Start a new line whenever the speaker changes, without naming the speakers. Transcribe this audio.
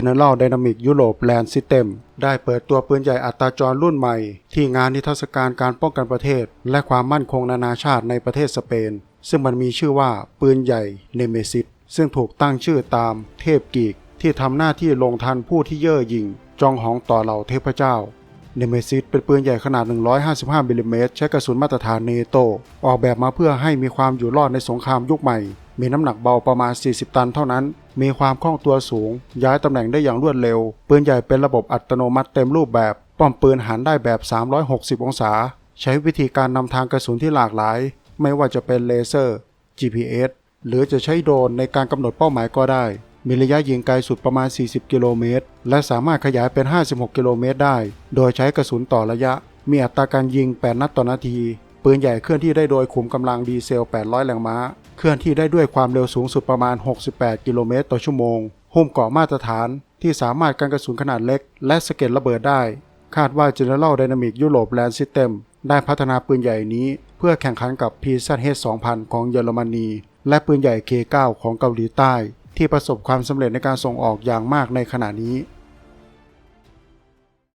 General Dynamic Europe Land System ได้เปิดตัวปืนใหญ่อัตราจรรุ่นใหม่ ที่งานนิทรรศการการป้องกันประเทศ และความมั่นคงนานาชาติในประเทศสเปน ซึ่งมันมีชื่อว่าปืนใหญ่เนเมซิสซึ่งถูกตั้งชื่อตามเทพกีก ที่ทำหน้าที่ลงทันผู้ที่เย่อหยิ่งจองหองต่อเหล่าเทพเจ้าเนเมซิสเป็นปืนใหญ่ขนาด 155มิลลิเมตรใช้กระสุนมาตรฐานเนโต ออกแบบมาเพื่อให้มีความอยู่รอดในสงครามยุคใหม่ มีน้ำหนักเบาประมาณ 40 ตันเท่านั้น มีความคล่องตัวสูง ย้ายตำแหน่งได้อย่างรวดเร็ว ปืนใหญ่เป็นระบบอัตโนมัติเต็มรูปแบบ ป้อมปืนหันได้แบบ 360 องศา ใช้วิธีการนำทางกระสุนที่หลากหลาย ไม่ว่าจะเป็นเลเซอร์ GPS หรือจะใช้โดรนในการกำหนดเป้าหมายก็ได้ มีระยะยิงไกลสุดประมาณ 40 กิโลเมตร และสามารถขยายเป็น 56 กิโลเมตรได้ โดยใช้กระสุนต่อระยะ มีอัตราการยิง 8 นัดต่อนาที ปืนใหญ่เคลื่อนที่ได้โดยขุมกำลังดีเซล 800 แรงม้า เคลื่อนที่ได้ด้วยความเร็วสูงสุดประมาณ 68 กิโลเมตรต่อชั่วโมงหุ้มเกราะมาตรฐานที่สามารถกันกระสุนขนาดเล็ก และสะเก็ดระเบิดได้ คาดว่า General Dynamic Europe Land System ได้พัฒนาปืนใหญ่นี้เพื่อแข่งขันกับ PZH 2000 ของเยอรมนี และปืนใหญ่ K9 ของเกาหลีใต้ ที่ประสบความสำเร็จในการส่งออกอย่างมากในขณะนี้